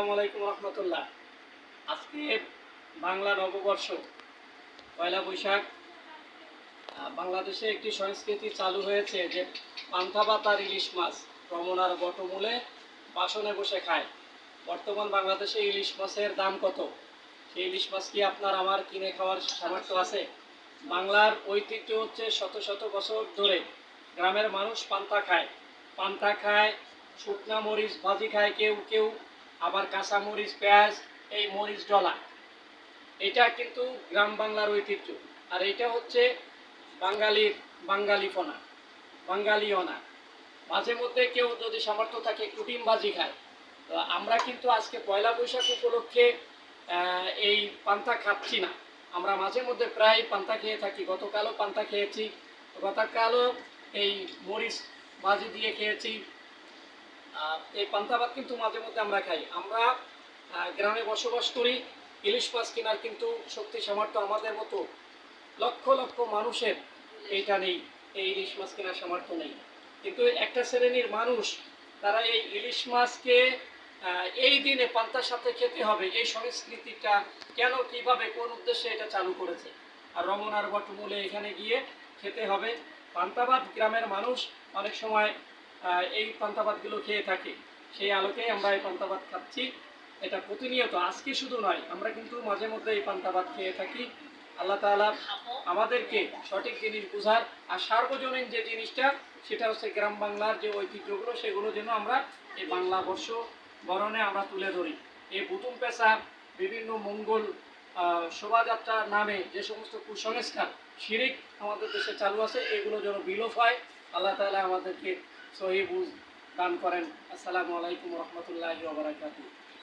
আসসালামু আলাইকুম রহমতুল্লাহ। আজকে বাংলা নববর্ষ, পয়লা বৈশাখ বাংলাদেশে একটি সংস্কৃতি চালু হয়েছে যে পান্থা ভাত আর ইলিশ মাছ রমনার বটমূলে বাসনে বসে খায়। বর্তমান বাংলাদেশে ইলিশ মাছের দাম কত? সেই ইলিশ মাছ কি আপনার আমার কিনে খাওয়ার সামর্থ্য আছে? বাংলার ঐতিহ্য হচ্ছে শত শত বছর ধরে গ্রামের মানুষ পান্তা খায়। পান্তা খায়, শুকনা মরিচ ভাজি খায়, কেউ কেউ আবার কাঁচা মরিচ পেঁয়াজ, এই মরিচ, ডলা। এটা কিন্তু গ্রাম বাংলার ঐতিহ্য। আর এটা হচ্ছে বাঙালির বাঙালিপনা বাঙালিয়না মাঝে মধ্যে কেউ যদি সামর্থ্য থাকে কুটিম ভাজি খায়। তো আমরা কিন্তু আজকে পয়লা বৈশাখ উপলক্ষে এই পান্তা খাচ্ছি না। আমরা মাঝে মধ্যে প্রায় পান্তা খেয়ে থাকি। গতকালও পান্তা খেয়েছি, গতকালও এই মরিচ ভাজি দিয়ে খেয়েছি। এই পান্তা ভাত কিন্তু মাঝে মধ্যে আমরা খাই। আমরা গ্রামে বসবাস করি, ইলিশ মাছ কেনার কিন্তু শক্তি, সামর্থ্য আমাদের মতো লক্ষ লক্ষ মানুষের এইটা নেই। এই ইলিশ মাছ কেনার সামর্থ্য নেই। কিন্তু একটা শ্রেণির মানুষ, তারা এই ইলিশ মাছকে এই দিনে পান্তার সাথে খেতে হবে, এই সংস্কৃতিটা কেন, কীভাবে, কোন উদ্দেশ্যে এটা চালু করেছে? আর রমনার বটমূলে এখানে গিয়ে খেতে হবে। পান্তাবাদ গ্রামের মানুষ অনেক সময় এই পান্তাবাদগুলো খেয়ে থাকে। সেই আলোকে আমরা এই পান্তাবাদ খাচ্ছি। এটা প্রতিনিয়ত, আজকে শুধু নয়, আমরা কিন্তু মাঝে মধ্যে এই পান্তাবাদ খেয়ে থাকি। আল্লাহ তাআলা আমাদেরকে সঠিক জিনিস বোঝার আর সার্বজনীন যে জিনিসটা, সেটা হচ্ছে গ্রাম বাংলার যে ঐতিহ্যগুলো, সেগুলো যেন আমরা এই বাংলা বর্ষ বরণে আমরা তুলে ধরি। এই বুতুম পেশা বিভিন্ন মঙ্গল শোভাযাত্রার নামে যে সমস্ত কুসংস্কার, শিরিক আমাদের দেশে চালু আছে, এগুলো যেন বিলোপ হয়, আল্লাহ তাআলা আমাদেরকে সহি দান করেন। আসসালামু আলাইকুম রহমতুল্লাহ ওবরাকাতু